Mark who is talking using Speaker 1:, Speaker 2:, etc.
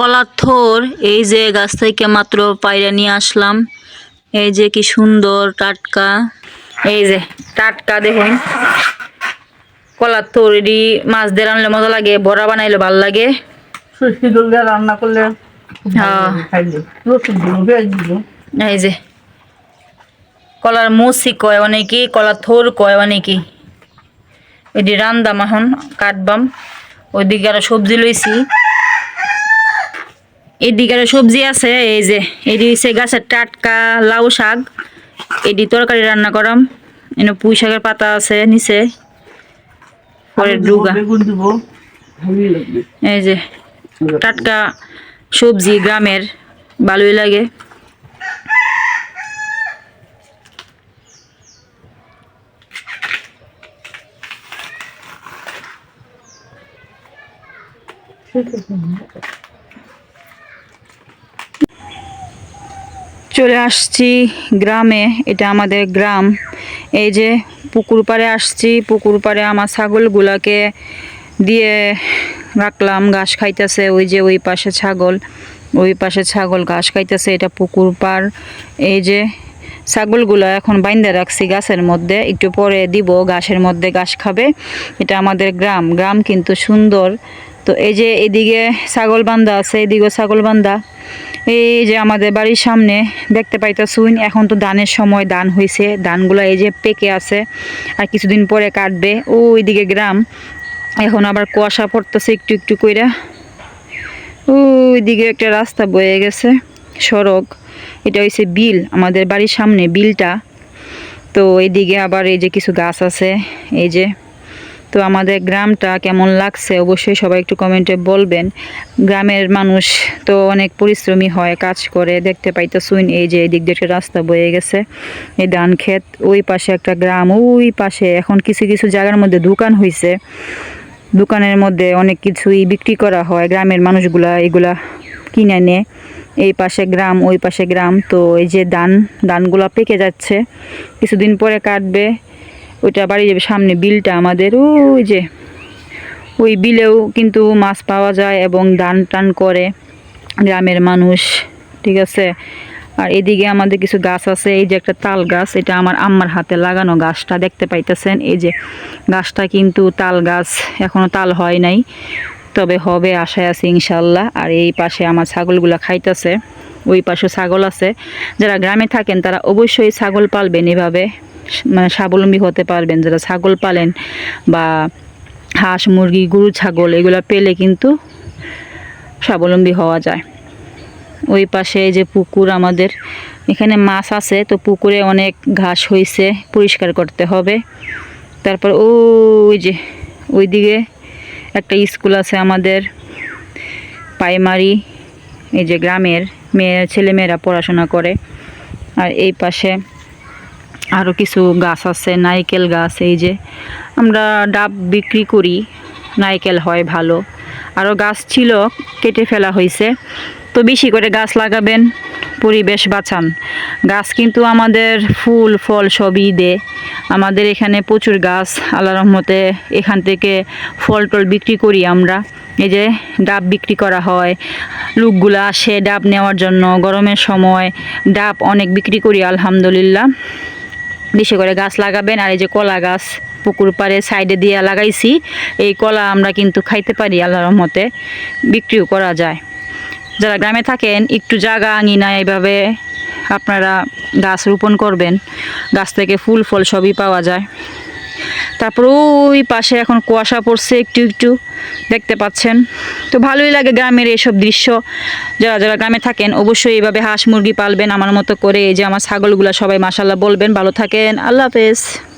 Speaker 1: কলার থোর এই যে গাছ থেকে মাত্র পায়রা নিয়ে আসলাম। এই যে কি সুন্দর টাটকা। এই যে টাটকা দেখুন। কলার থোর এটি মাছ দিয়ে রানলে মজা লাগে বড়া বানাইলে ভালো লাগে।
Speaker 2: রান্না করলে
Speaker 1: হ্যাঁ। এই যে কলার মুসি কয় অনেকে কলার থোর কয় অনেকে। এটি রান্দাম এখন কাটবাম। ওইদিকে আরও সবজি লইছি। এদিকে সবজি আছে এই যে এটি হচ্ছে গাছের টাটকা লাউ শাক। এটি তরকারি রান্না করাম। এনে পুঁই শাকের পাতা আছে নিচে। পরে ডুগা। এই যে টাটকা সবজি গ্রামের ভালোই লাগে। চলে আসছি গ্রামে, এটা আমাদের গ্রাম। এই যে পুকুর পাড়ে আসছি, পুকুর পাড়ে আমার ছাগলগুলাকে দিয়ে রাখলাম, ঘাস খাইতেছে, ওই যে ওই পাশে ছাগল, ওই পাশে ছাগল ঘাস খাইতেছে, এটা পুকুর পাড়। এই যে ছাগলগুলো এখন বাইন্দা রাখছি গাছের মধ্যে, একটু পরে দিব, ঘাসের মধ্যে ঘাস খাবে, এটা আমাদের গ্রাম। গ্রাম কিন্তু সুন্দর তো এই যে এদিকে ছাগল বান্ধা আছে, এদিকেও ছাগল বান্ধা। এই যে আমাদের বাড়ির সামনে দেখতে পাইতেছুন, এখন তো দানের সময় দান হয়েছে ধানগুলো এই যে পেকে আছে, আর কিছুদিন পরে কাটবে। ও ওইদিকে গ্রাম, এখন আবার কুয়াশা পড়তেছে একটু একটু কইরা। ওইদিকে একটা রাস্তা বয়ে গেছে, সড়ক। এটা হয়েছে বিল, আমাদের বাড়ির সামনে বিলটা। তো এইদিকে আবার এই যে কিছু গাছ আছে, এই যে তো আমাদের গ্রামটা কেমন লাগছে অবশ্যই সবাই একটু কমেন্টে বলবেন। গ্রামের মানুষ তো অনেক পরিশ্রমী হয়, কাজ করে। দেখতে পাইতেছুন এই যে এই দিক দিয়ে রাস্তা বয়ে গেছে, এই ধান ক্ষেত, ওই পাশে একটা গ্রাম, ওই পাশে এখন কিছু কিছু জায়গার মধ্যে দোকান হয়েছে দোকানের মধ্যে অনেক কিছুই বিক্রি করা হয়, গ্রামের মানুষগুলা এগুলা কিনে নেয় এই পাশে গ্রাম, ওই পাশে গ্রাম, তো এই যে ধান, ধানগুলা পেকে যাচ্ছে। কিছুদিন পরে কাটবে ওইটা বাড়ির সামনে বিলটা আমাদের, ওই যে, ওই বিলেও কিন্তু মাছ পাওয়া যায় এবং দান টান করে গ্রামের মানুষ, ঠিক আছে? আর এদিকে আমাদের কিছু গাছ আছে, এই যে একটা তাল গাছ, এটা আমার আম্মার হাতে লাগানো গাছটা, দেখতে পাইতেছেন? এই যে গাছটা কিন্তু তাল গাছ এখনও তাল হয় নাই, তবে হবে আশায় আছে ইনশাল্লাহ। আর এই পাশে আমার ছাগলগুলা খাইতেছে। ওই পাশে ছাগল আছে। যারা গ্রামে থাকেন, তারা অবশ্যই ছাগল পালবেন এভাবে। মানে স্বাবলম্বী হতে পারবেন। যারা ছাগল পালেন বা হাঁস, মুরগি, গরু, ছাগল, এগুলো পেলে কিন্তু স্বাবলম্বী হওয়া যায়। ওই পাশে যে পুকুর আমাদের, এখানে মাছ আছে, তো পুকুরে অনেক ঘাস হয়েছে পরিষ্কার করতে হবে। তারপর ওই যে, ওইদিকে একটা স্কুল আছে আমাদের প্রাইমারি এই যে গ্রামের। মেয়ে ছেলেমেয়েরা পড়াশোনা করে। আর এই পাশে আরও কিছু গাছ আছে, নারকেল গাছ, এই যে। আমরা ডাব বিক্রি করি, নারকেল হয় ভালো। আরও গাছ ছিল, কেটে ফেলা হয়েছে তো বেশি করে গাছ লাগাবেন, পরিবেশ বাঁচান। গাছ কিন্তু আমাদের ফুল, ফল সবই দে আমাদের এখানে প্রচুর গাছ আল্লাহ রহমতে এখান থেকে ফল টল বিক্রি করি আমরা। এই যে ডাব বিক্রি করা হয় লোকগুলো আসে ডাব নেওয়ার জন্য। গরমের সময় ডাব অনেক বিক্রি করি, আলহামদুলিল্লাহ। বেশি করে গাছ লাগাবেন, আর এই যে কলা গাছ পুকুর পাড়ে সাইডে দিয়ে লাগাইছি, এই কলা আমরা কিন্তু খাইতে পারি আল্লাহর রহমতে, বিক্রিও করা যায়। যারা গ্রামে থাকেন, একটু জায়গা আঙিনা এইভাবে আপনারা গাছ রোপণ করবেন। গাছ থেকে ফুল, ফল সবই পাওয়া যায়। তারপর ওই পাশে এখন কুয়াশা পড়ছে একটু একটু দেখতে পাচ্ছেন। তো ভালোই লাগে গ্রামের এইসব দৃশ্য। যারা যারা গ্রামে থাকেন, অবশ্যই এইভাবে হাঁস মুরগি পালবেন আমার মতো করে। এই যে আমার ছাগলগুলো সবাই মাসাল্লাহ বলবেন। ভালো থাকেন। আল্লাহ হাফেজ।